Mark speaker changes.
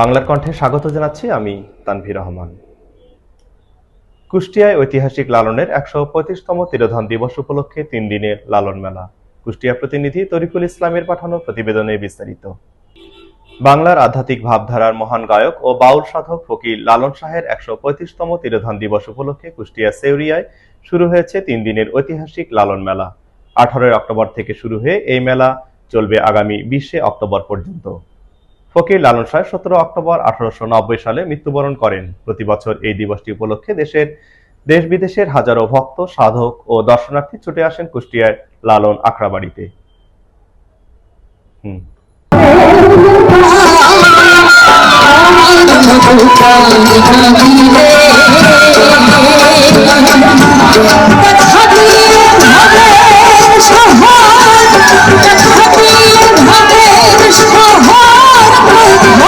Speaker 1: বাংলার কণ্ঠে স্বাগত জানাচ্ছি আমি তানভীর রহমান। কুষ্টিয়ায় ঐতিহাসিক লালনের একশো পঁয়ত্রিশতম তিরোধান দিবস উপলক্ষে তিন দিনের লালন মেলা। কুষ্টিয়া প্রতিনিধি তরিকুল ইসলামের পাঠানো প্রতিবেদনে বিস্তারিত। বাংলার আধ্যাত্মিক ভাবধারার মহান গায়ক ও বাউল সাধক ফকির লালন শাহের একশো পঁয়ত্রিশতম তিরোধান দিবস উপলক্ষে কুষ্টিয়া সেউরিয়ায় শুরু হয়েছে তিন দিনের ঐতিহাসিক লালন মেলা। আঠারোই অক্টোবর থেকে শুরু হয়ে এই মেলা চলবে আগামী বিশে অক্টোবর পর্যন্ত। ফকির লালন শাহ সতেরো অক্টোবর আঠারোশো নব্বই সালে মৃত্যুবরণ করেন। প্রতি বছর এই দিবসটি উপলক্ষে দেশের, দেশ বিদেশের হাজারো ভক্ত, সাধক ও দর্শনার্থী ছুটে আসেন কুষ্টিয়ার লালন আখড়াবাড়িতে হুম।